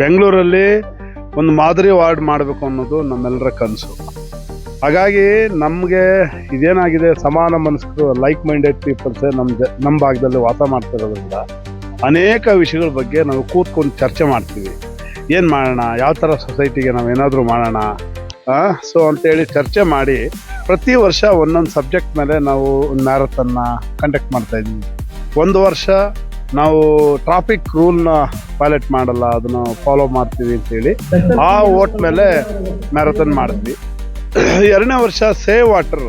ಬೆಂಗಳೂರಲ್ಲಿ ಒಂದು ಮಾದರಿ ವಾರ್ಡ್ ಮಾಡಬೇಕು ಅನ್ನೋದು ನಮ್ಮೆಲ್ಲರ ಕನಸು. ಹಾಗಾಗಿ ನಮಗೆ ಇದೇನಾಗಿದೆ, ಸಮಾನ ಮನಸ್ಕರು ಲೈಕ್ ಮೈಂಡೆಡ್ ಪೀಪಲ್ಸ್ ನಮ್ಮ ನಮ್ಮ ಭಾಗದಲ್ಲಿ ವಾಸ ಮಾಡ್ತಿರೋದ್ರಿಂದ ಅನೇಕ ವಿಷಯಗಳ ಬಗ್ಗೆ ನಾವು ಕೂತ್ಕೊಂಡು ಚರ್ಚೆ ಮಾಡ್ತೀವಿ. ಏನು ಮಾಡೋಣ, ಯಾವ ಥರ ಸೊಸೈಟಿಗೆ ನಾವು ಏನಾದರೂ ಮಾಡೋಣ ಸೊ ಅಂತೇಳಿ ಚರ್ಚೆ ಮಾಡಿ ಪ್ರತಿ ವರ್ಷ ಒಂದೊಂದು ಸಬ್ಜೆಕ್ಟ್ ಮೇಲೆ ನಾವು ಒಂದು ಮ್ಯಾರಥನ್ನ ಕಂಡಕ್ಟ್ ಮಾಡ್ತಾ ಇದ್ದೀವಿ. ಒಂದು ವರ್ಷ ನಾವು ಟ್ರಾಫಿಕ್ ರೂಲ್ನ ಪೈಲಟ್ ಮಾಡಲ್ಲ, ಅದನ್ನು ಫಾಲೋ ಮಾಡ್ತೀವಿ ಅಂತೇಳಿ ಆ ಓಟ್ ಮೇಲೆ ಮ್ಯಾರಥಾನ್ ಮಾಡಿದ್ವಿ ಎರಡನೇ ವರ್ಷ ಸೇವ್ ವಾಟರ್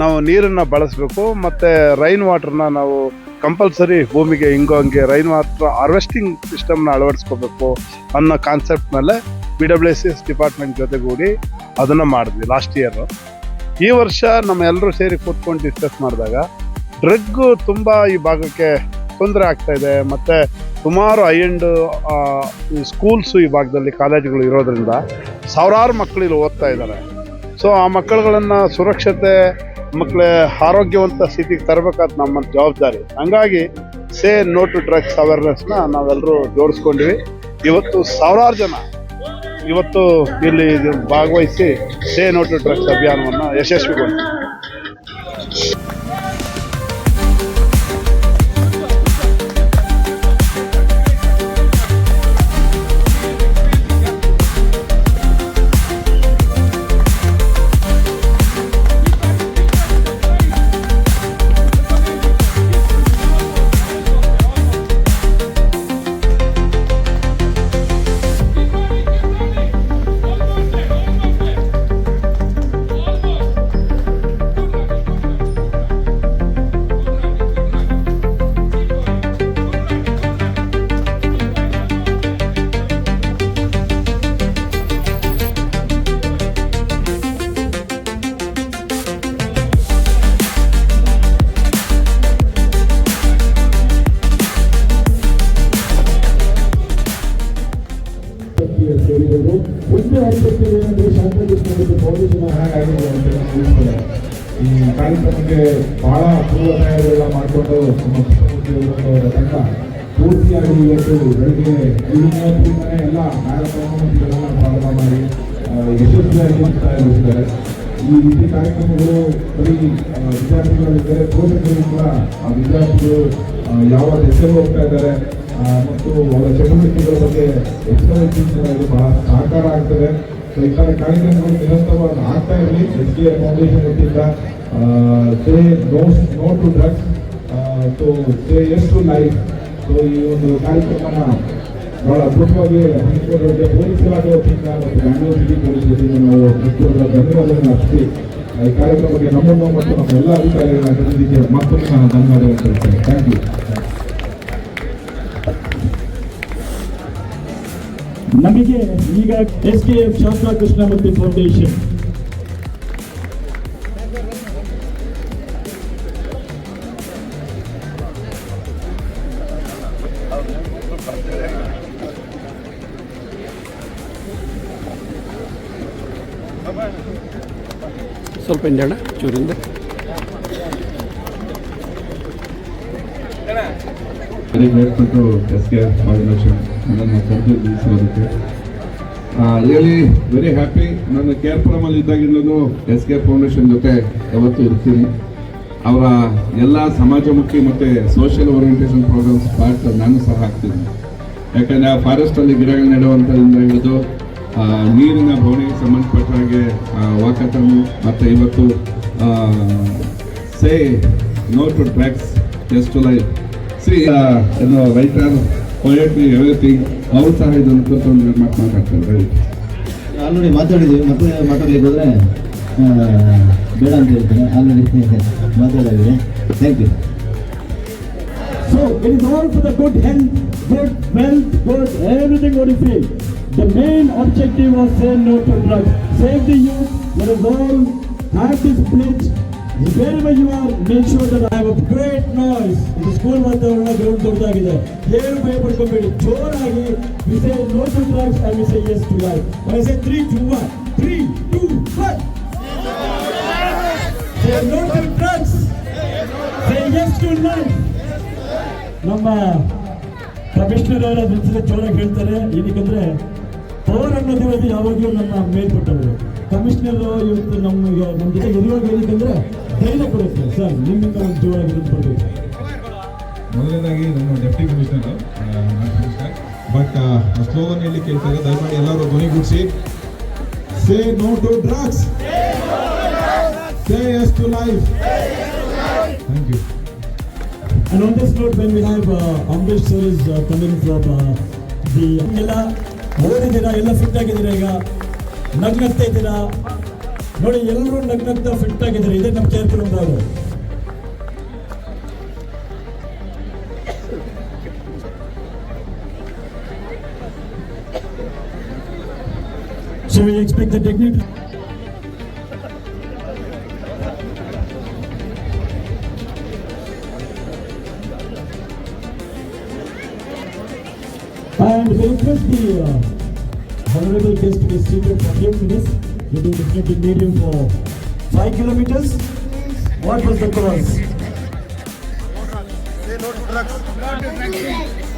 ನಾವು ನೀರನ್ನು ಬಳಸಬೇಕು, ಮತ್ತು ರೈನ್ ವಾಟರ್ನ ನಾವು ಕಂಪಲ್ಸರಿ ಭೂಮಿಗೆ ಹಿಂಗೋ ಹಂಗೆ ರೈನ್ ವಾಟರ್ ಹಾರ್ವೆಸ್ಟಿಂಗ್ ಸಿಸ್ಟಮ್ನ ಅಳವಡಿಸ್ಕೋಬೇಕು ಅನ್ನೋ ಕಾನ್ಸೆಪ್ಟ್ ಮೇಲೆ B W S S department ಜೊತೆಗೂಡಿ ಅದನ್ನು ಮಾಡಿದ್ವಿ ಲಾಸ್ಟ್ ಇಯರ್ ಈ ವರ್ಷ ನಮ್ಮೆಲ್ಲರೂ ಸೇರಿ ಕೂತ್ಕೊಂಡು ಡಿಸ್ಕಸ್ ಮಾಡಿದಾಗ ಡ್ರಗ್ ತುಂಬ ಈ ಭಾಗಕ್ಕೆ ತೊಂದರೆ ಆಗ್ತಾ ಇದೆ. ಮತ್ತು ಸುಮಾರು ಐ ಎಂಡ್ ಸ್ಕೂಲ್ಸು ಈ ಭಾಗದಲ್ಲಿ ಕಾಲೇಜುಗಳು ಇರೋದ್ರಿಂದ ಸಾವಿರಾರು ಮಕ್ಕಳು ಇಲ್ಲಿ ಓದ್ತಾ ಇದ್ದಾರೆ. ಸೊ ಆ ಮಕ್ಕಳುಗಳನ್ನು ಸುರಕ್ಷತೆ, ಮಕ್ಕಳ ಆರೋಗ್ಯವಂತ ಸ್ಥಿತಿಗೆ ತರಬೇಕಾದ ನಮ್ಮ ಜವಾಬ್ದಾರಿ. ಹಂಗಾಗಿ ಸೇ ನೋ ಟು ಡ್ರಗ್ಸ್ ಅವೇರ್ನೆಸ್ನ ನಾವೆಲ್ಲರೂ ಜೋಡಿಸ್ಕೊಂಡ್ವಿ. ಇವತ್ತು ಸಾವಿರಾರು ಜನ ಇವತ್ತು ಇಲ್ಲಿ ಭಾಗವಹಿಸಿ ಸೇ ನೋ ಟು ಡ್ರಗ್ಸ್ ಅಭಿಯಾನವನ್ನು ಯಶಸ್ವಿಗೊಳಿಸಿದೆ ಸೇರಿದರು ಒಂದು ಆಸ್ಪತ್ರೆ ಏನಂದ್ರೆ ಹಾಗಾಗಿದೆ ಅಂತ ತಿಳಿಸ್ತಾರೆ ಈ ಕಾರ್ಯಕ್ರಮಕ್ಕೆ ಬಹಳ ಪೂರ್ವ ತಯಾರಿಗಳ ಮಾಡಿಕೊಂಡು ಪೂರ್ತಿಯಾಗಿ ಇವತ್ತು ಬೆಳಗ್ಗೆ ಐದು ಮೂವತ್ತರಿಂದಲೇ ಎಲ್ಲ ಕಾರ್ಯಕ್ರಮ ಮತ್ತು ಇದೆಲ್ಲ ಪ್ರಾರಂಭ ಮಾಡಿ ಈ ರೀತಿ ಕಾರ್ಯಕ್ರಮಗಳು ಬರೀ ವಿದ್ಯಾರ್ಥಿಗಳಿದ್ದರೆ ಪೋಷಕರು ಆ ವಿದ್ಯಾರ್ಥಿಗಳು ಯಾವ ದಿಸೆಗೆ ಹೋಗ್ತಾ ಇದ್ದಾರೆ ಮತ್ತು ಅವರ ಚಟುವಟಿಕೆಗಳ ಬಗ್ಗೆ ಎಕ್ಸ್ಪ್ಲನೇಷನ್ ಇದು ಬಹಳ ಸಹಕಾರ ಆಗ್ತದೆ. ಸೊ ಈ ಥರ ಕಾರ್ಯಕ್ರಮಗಳು ನಿರಂತರವಾಗಿ ಆಗ್ತಾ ಇರಲಿ. ಎಸ್ ಫೌಂಡೇಶನ್ ವತಿಯಿಂದ say no no to drugs so say yes to life. So ಈ ಒಂದು ಕಾರ್ಯಕ್ರಮನ ಬಹಳ ಅದ್ಭುತವಾಗಿ ಪೊಲೀಸ್ ಇಲಾಖೆ ವತಿಯಿಂದ ಮತ್ತು ಬ್ಯಾಂಗ್ಳೂರು ಸಿಟಿ ಪೊಲೀಸ್ ವತಿಯಿಂದ ನಾವು ಮುಖ್ಯವಾದ ಧನ್ಯವಾದಗಳನ್ನು ಈ ಕಾರ್ಯಕ್ರಮಕ್ಕೆ ನಮ್ಮನ್ನು ಮತ್ತು ನಮ್ಮ ಎಲ್ಲ ಅಧಿಕಾರಿಗಳ ಪ್ರತಿನಿಧಿಗೆ ಮತ್ತೊಮ್ಮೆ ನಾನು ಧನ್ಯವಾದಗಳನ್ನು ತಿಳಿಸ್ತೇನೆ ಥ್ಯಾಂಕ್ ಯು ನಮಗೆ ಈಗ S K F Shantha Krishnamurthy Foundation. ಸ್ವಲ್ಪ ಹಿಂದೆಣ್ಣ ಚೂರಿಂದ. Very grateful to S K Foundation ನನ್ನನ್ನು ಕರೆದಿರಿಸಿರೋದಕ್ಕೆ ರಿಯಲಿ ವೆರಿ ಹ್ಯಾಪಿ ನಾನು ಕೇರ್ಪುರಮಲ್ಲಿ ಇದ್ದಾಗಿಂದಲೂ ಎಸ್ ಕೆ ಫೌಂಡೇಶನ್ ಜೊತೆ ಯಾವತ್ತೂ ಇರ್ತೀನಿ. ಅವರ ಎಲ್ಲ ಸಮಾಜಮುಖಿ ಮತ್ತು ಸೋಷಿಯಲ್ ಓರಿಯೆಂಟೇಷನ್ ಪ್ರೋಗ್ರಾಮ್ಸ್ ಪಾರ್ಟ್ ನಾನು ಸಹ ಆಗ್ತೀನಿ ಯಾಕಂದರೆ ಆ ಫಾರೆಸ್ಟಲ್ಲಿ ಗಿಡಗಳು ನೆಡುವಂಥದ್ರಿಂದ ಹಿಡಿದು ನೀರಿನ ಭವನಿಗೆ ಸಂಬಂಧಪಟ್ಟ ಹಾಗೆ ವಾಕತನ್ನು ಮತ್ತು ಇವತ್ತು say no to drugs to life see writer poetry everything ಅವ್ರು ಸಹ ಇದನ್ನು ಕುರಿತು ಒಂದು ಮಾತು ಮಾತಾಡ್ತಾರೆ ಹೇಳಿ ಆಲ್ರೆಡಿ ಮಾತಾಡಿದ್ದೀವಿ ಮತ್ತೆ ಮಾತಾಡಲಿಕ್ಕೆ ಬೇಡ ಅಂತ ಹೇಳ್ತೇನೆ. ಆಲ್ರೆಡಿ ಮಾತಾಡಿದೆ thank you so it is all for the good health good wealth good everything what is free the main objective was say no to drug save the youth there is all happiness Wherever you are, make sure that I have a great noise. ಇದು school ವಾತಾವರಣ ground ದೊಡ್ಡದಾಗಿದೆ. ಏನು ಭಯ ಪಡ್ಕೊಬೇಡಿ ಜೋರಾಗಿ we say no to drugs and we say yes to life I say three two one three two one say no to drugs say yes to life ನಮ್ಮ commissioner ಅವರ ಜೊತೆ ಜೋರಾಗಿ ಹೇಳ್ತಾರೆ ಏನಕ್ಕಂದ್ರೆ ಪವರ್ ಅನ್ನೋದಿರೋದು ಯಾವಾಗಲೂ ನಮ್ಮ ಮೇಲ್ಪಟ್ಟವರು. ಕಮಿಷನರ್ ಇವತ್ತು ನಮಗೆ ನಮ್ಮ ಜೊತೆ ಇರುವಾಗ ಏನಕ್ಕಂದ್ರೆ ಧೈರ್ಯ ಕೊಡುತ್ತೆ. ಸರ್ ನಿಮ್ಮಿಂದ ಒಂದು ಜೋರಾಗಿ ಬರಬೇಕು ಮೊದಲನೇದಾಗಿ ನಮ್ಮ ಡೆಪ್ಟಿ ಕಮಿಷನರ್ ಬಟ್ ಸ್ಲೋಗನ್ ಹೇಳಿ ಕೇಳ್ತಾರೆ. ದಯಮಾಡಿ ಎಲ್ಲರೂ ಧ್ವನಿಗೂಡಿಸಿ say no to drugs say yes to life thank you And on this note, when we have uh, Amrish sir is uh, coming from uh, the ಎಲ್ಲ ಓದಿದ್ದೀರಾ ಎಲ್ಲ ಫಿಟ್ ಆಗಿದ್ದೀರಾ ಈಗ? ನಗ್ನಗ್ತಾ ಇದ್ದೀರಾ? ನೋಡಿ ಎಲ್ಲರೂ ನಗ್ನಗ್ತಾ ಫಿಟ್ ಆಗಿದ್ದಾರೆ ಇದೇ ನಮ್ಮ ಕೇರ್ಪುರಂ ಅವರು so expect the dignity. minutes. We will definitely need him for five kilometers. What was the cause?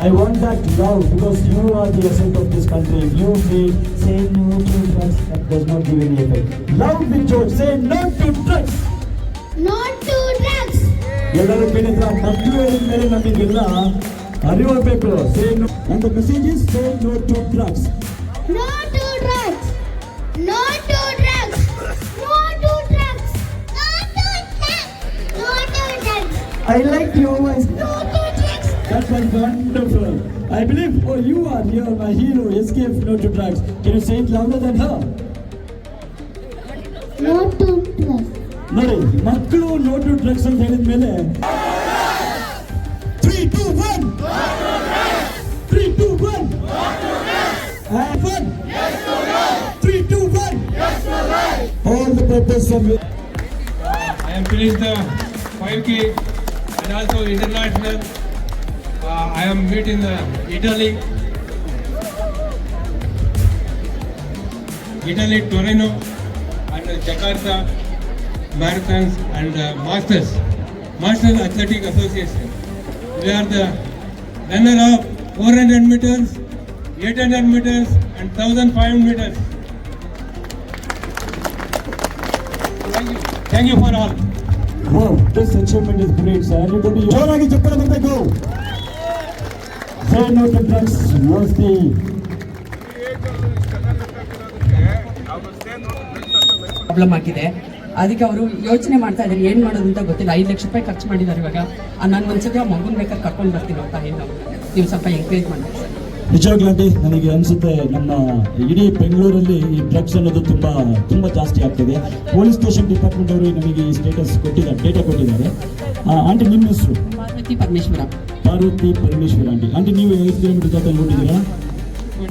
I want that loud because you are the asset of this country. If you feel say no to drugs, that does not give any effect. Loud with George, say no to drugs. Not to drugs. ಎಲ್ಲರೂ ಕೇಳಿದ್ರ ಮಕ್ಕಳು ಮೇಲೆ ನಮಗೆಲ್ಲ ಅರಿವಾಗಬೇಕು say no and the message is say no to drugs No to drugs. No to drugs. No to drugs. No to drugs. No to drugs. I like your voice No to drugs. That was wonderful. I believe, oh, you are here, my hero, escape no to drugs. Can you say it louder than her? No to drugs. ನೋಡಿ ಮಕ್ಕಳು no to drugs ಅಂತ ಹೇಳಿದ ಮೇಲೆ I am finished the 5K and also international. Uh, I am meeting the Italy, Italy, Torino, and Jakarta marathons and uh, masters, Masters Athletic Association. We are the runner of 400 meters, 800 meters, and 1500 meters. Thank you. Thank you for all. Wow, this achievement is great, sir. Everybody, ಜೋರಾಗಿ ಚಪ್ಪಳ ಬರಬೇಕು Say no to drugs was the problem ಆಗಿದೆ. ಅದಕ್ಕೆ ಅವರು ಯೋಚನೆ ಮಾಡ್ತಾ ಇದ್ದಾರೆ ಏನು ಮಾಡೋದು ಅಂತ ಗೊತ್ತಿಲ್ಲ. ಐದು ಲಕ್ಷ ರೂಪಾಯಿ ಖರ್ಚು ಮಾಡಿದ್ದಾರೆ ಇವಾಗ. ನಾನು ಒಂದ್ಸತಿ ಆ ಮಗುನ ಬೇಕಾದ್ರೆ ಕರ್ಕೊಂಡು ಬರ್ತೀನಿ ಅಂತ ಏನು ನೀವು ಸ್ವಲ್ಪ ಎಂಕರೇಜ್ ಮಾಡಿ. ನಿಜವಾಗ್ಲಾಂಟಿ ನನಗೆ ಅನಿಸುತ್ತೆ ನಮ್ಮ ಇಡೀ ಬೆಂಗಳೂರಲ್ಲಿ ಈ ಡ್ರಗ್ಸ್ ಅನ್ನೋದು ತುಂಬ ತುಂಬ ಜಾಸ್ತಿ ಆಗ್ತಿದೆ. ಪೊಲೀಸ್ ಸ್ಟೇಷನ್ ಡಿಪಾರ್ಟ್ಮೆಂಟ್ ಅವರು ನಮಗೆ ಈ ಸ್ಟೇಟಸ್ ಕೊಟ್ಟಿದ್ದಾರೆ ಡೇಟಾ ಕೊಟ್ಟಿದ್ದಾರೆ. ಆಂಟಿ ನಿಮ್ಮ ಹೆಸರು? ಪಾರ್ವತಿ ಪರಮೇಶ್ವರ. ಪಾರ್ವತಿ ಪರಮೇಶ್ವರ ಆಂಟಿ. ಆಂಟಿ ನೀವು ಐದು ಕಿಲೋಮೀಟರ್ ಜಾತ್ರೆ ನೋಡಿದ್ದೀರಾ?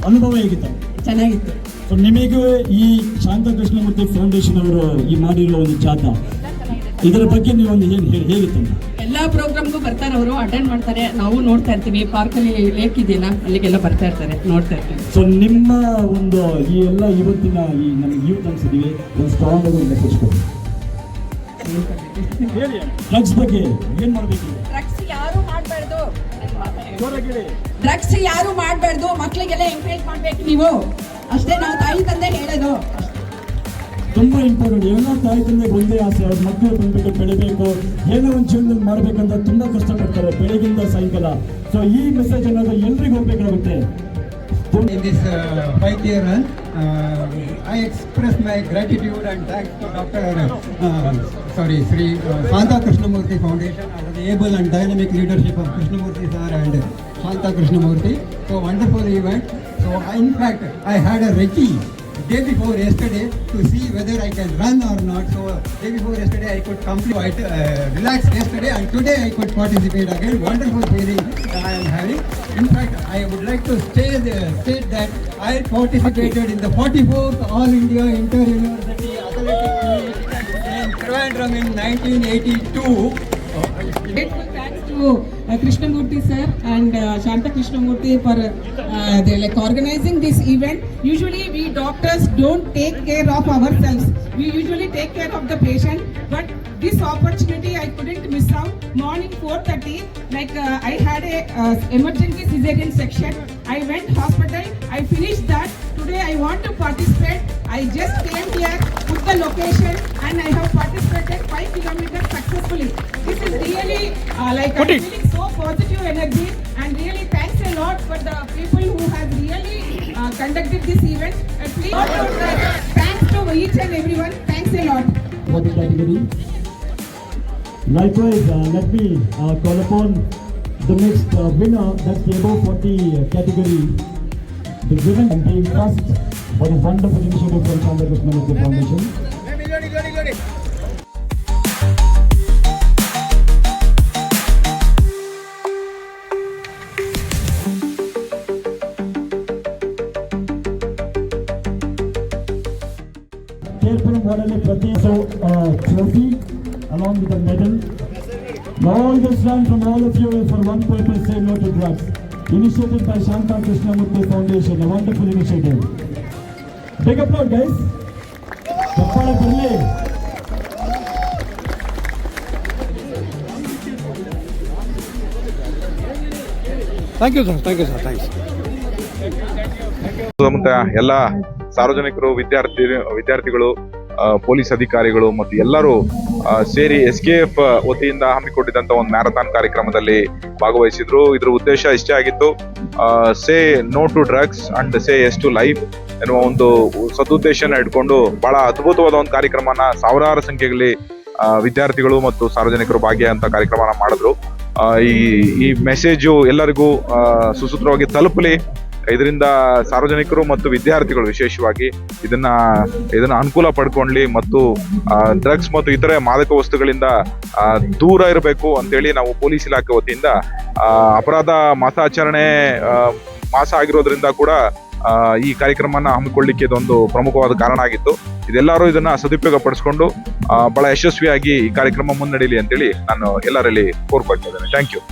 ಅನುಭವ ಹೇಗಿತ್ತು? ಚೆನ್ನಾಗಿತ್ತು. ಸೊ ನಿಮಗೂ ಈ ಶಾಂತ ಕೃಷ್ಣಮೂರ್ತಿ ಫೌಂಡೇಶನ್ ಅವರು ಈ ಮಾಡಿರುವ ಒಂದು ಜಾಥಾ ಇದರ ಬಗ್ಗೆ ನೀವೊಂದು ಏನು ಹೇಳಿ ಹೇಗಿತ್ತು? ಎಲ್ಲ ಪ್ರೋಗ್ರಾಮ್ಗೂ ಬರ್ತಾರೆ ಅವರು ಅಟೆಂಡ್ ಮಾಡ್ತಾರೆ. ನಾವು ನೋಡ್ತಾ ಇರ್ತೀವಿ. ಪಾರ್ಕಲ್ಲಿ ಲೇಕ್ ಇದೆಯಲ್ಲ ಅಲ್ಲಿಗೆಲ್ಲ ಬರ್ತಾ ಇರ್ತಾರೆ ನೋಡ್ತಾ ಇರ್ತೀವಿ. ಸೊ ನಿಮ್ಮ ಒಂದು ಈ ಎಲ್ಲ ಇವತ್ತಿನ ಈ ನಮಗೆ ಯೂತ್ ಅನ್ಸಿದೀವಿ. ಒಂದು ಸ್ಟ್ರಾಂಗ್ ಆಗಿ ಮೆಸೇಜ್ ಕೊಡಿ. ಡ್ರಗ್ಸ್ ಬಗ್ಗೆ ಏನ್ ಮಾಡ್ಬೇಕು? ಡ್ರಗ್ಸ್ ಯಾರು ಮಾಡಬಾರ್ದು? ಡ್ರಗ್ಸ್ ಯಾರು ಮಾಡಬಾರ್ದು? ಮಕ್ಕಳಿಗೆಲ್ಲ ಎಂಕರೇಜ್ ಮಾಡ್ಬೇಕು ನೀವು. ಅಷ್ಟೇ ನಾವು ತಾಯಿ ತಂದೆ ಹೇಳೋದು. ತುಂಬಾ ಇಂಪಾರ್ಟೆಂಟ್ ಎಲ್ಲ ತಾಯಿ ತಂದೆ ಒಂದೇ ಆಸೆ ಅವ್ರ ಮಕ್ಕಳು ಬಂದ್ಬಿಟ್ಟು ಬೆಳಿಬೇಕು ಏನೋ ಒಂದು ಜೀವನದಲ್ಲಿ ಮಾಡ್ಬೇಕಂತ ತುಂಬಾ ಕಷ್ಟಪಡ್ತಾರೆ ಬೆಳಗಿಂದ ಸಾಯಂಕಾಲ ಸೊ ಈ ಮೆಸೇಜ್ ಅನ್ನೋದು ಎಲ್ರಿಗೂ ಹೋಗ್ಬೇಕಾಗುತ್ತೆ uh, uh, my gratitude and thanks to Dr. Uh, sorry, Sri uh, Shanta Krishnamurti Foundation under the able and dynamic leadership of Krishnamurti sir and Shanta Krishnamurti. So wonderful event. So I, in fact, I had a recce day before yesterday to see whether I can run or not. So day before yesterday I could complete, I uh, relaxed yesterday and today I could participate again. Wonderful feeling I am having. In fact, I would like to say the, state that I participated in the 44th All India Inter University Athletic Meet in Trivandrum in 1982. Thanks to uh, Krishnamurti sir and uh, Shanta Krishnamurti for uh, like organizing this event. Usually we doctors don't take care of ourselves. We usually take care of the patient, but this opportunity I couldn't miss out. Morning 4:30, like uh, I had a uh, emergency cesarean section. I went hospital. I finished that. Today I want to participate. I just came here, put the location, and I have participated five kilometers successfully. This is really uh, like I'm feeling so positive energy, and really thanks a lot for the people who have really uh, conducted this event. And please, thanks to each and everyone. Thanks a lot. for the category. Likewise, uh, let me uh, call upon the next uh, winner, that's the above 40 category. The women and being first for the wonderful initiative from Chandra Krishnamurthy Foundation. Kerpuram Vodale Pratik, so uh, trophy along with the medal. All this done from all of you is for one purpose, say no to drugs. Initiated by Shanta Krishnamurthy Foundation, a wonderful initiative. Big applause guys. Kappala ಬರಲಿ thank you sir thank you sir thanks ಸುತ್ತಮುತ್ತ ಎಲ್ಲ ಸಾರ್ವಜನಿಕರು ವಿದ್ಯಾರ್ಥಿ ವಿದ್ಯಾರ್ಥಿಗಳು police ಅಧಿಕಾರಿಗಳು ಮತ್ತು ಎಲ್ಲರೂ ಸೇರಿ ಎಸ್ ವತಿಯಿಂದ ಹಮ್ಮಿಕೊಂಡಿದ್ದಂತ ಒಂದು ಮ್ಯಾರಥಾನ್ ಕಾರ್ಯಕ್ರಮದಲ್ಲಿ ಭಾಗವಹಿಸಿದ್ರು. ಇದ್ರ ಉದ್ದೇಶ ಇಷ್ಟೇ ಆಗಿತ್ತು. Say no to drugs and say yes to life ಎನ್ನುವ ಒಂದು ಸದುದ್ದೇಶನ ಇಟ್ಕೊಂಡು ಬಹಳ ಅದ್ಭುತವಾದ ಒಂದು ಕಾರ್ಯಕ್ರಮನ ಸಾವಿರಾರು ಸಂಖ್ಯೆಯಲ್ಲಿ ವಿದ್ಯಾರ್ಥಿಗಳು ಮತ್ತು ಸಾರ್ವಜನಿಕರು ಭಾಗಿಯಾದಂತ ಕಾರ್ಯಕ್ರಮನ ಮಾಡಿದ್ರು. ಈ ಈ ಮೆಸೇಜು ಎಲ್ಲರಿಗೂ ಸುಸೂತ್ರವಾಗಿ ತಲುಪಲಿ. ಇದರಿಂದ ಸಾರ್ವಜನಿಕರು ಮತ್ತು ವಿದ್ಯಾರ್ಥಿಗಳು ವಿಶೇಷವಾಗಿ ಇದನ್ನ ಇದನ್ನ ಅನುಕೂಲ ಪಡ್ಕೊಳ್ಳಿ ಮತ್ತು ಡ್ರಗ್ಸ್ ಮತ್ತು ಇತರೆ ಮಾದಕ ವಸ್ತುಗಳಿಂದ ದೂರ ಇರಬೇಕು ಅಂತೇಳಿ ನಾವು ಪೊಲೀಸ್ ಇಲಾಖೆ ವತಿಯಿಂದ ಅಪರಾಧ ಮಾಸಾಚರಣೆ ಮಾಸ ಆಗಿರೋದ್ರಿಂದ ಕೂಡ ಈ ಕಾರ್ಯಕ್ರಮನ ಹಮ್ಮಿಕೊಳ್ಳಿಕ್ಕೆ ಇದೊಂದು ಪ್ರಮುಖವಾದ ಕಾರಣ ಆಗಿತ್ತು. ಇದೆಲ್ಲರೂ ಇದನ್ನ ಸದುಪಯೋಗ ಪಡಿಸ್ಕೊಂಡು ಬಹಳ ಯಶಸ್ವಿಯಾಗಿ ಈ ಕಾರ್ಯಕ್ರಮ ಮುನ್ನಡೀಲಿ ಅಂತೇಳಿ ನಾನು ಎಲ್ಲರಲ್ಲಿ ಕೋರ್ಕೊಳ್ತಾ ಥ್ಯಾಂಕ್ ಯು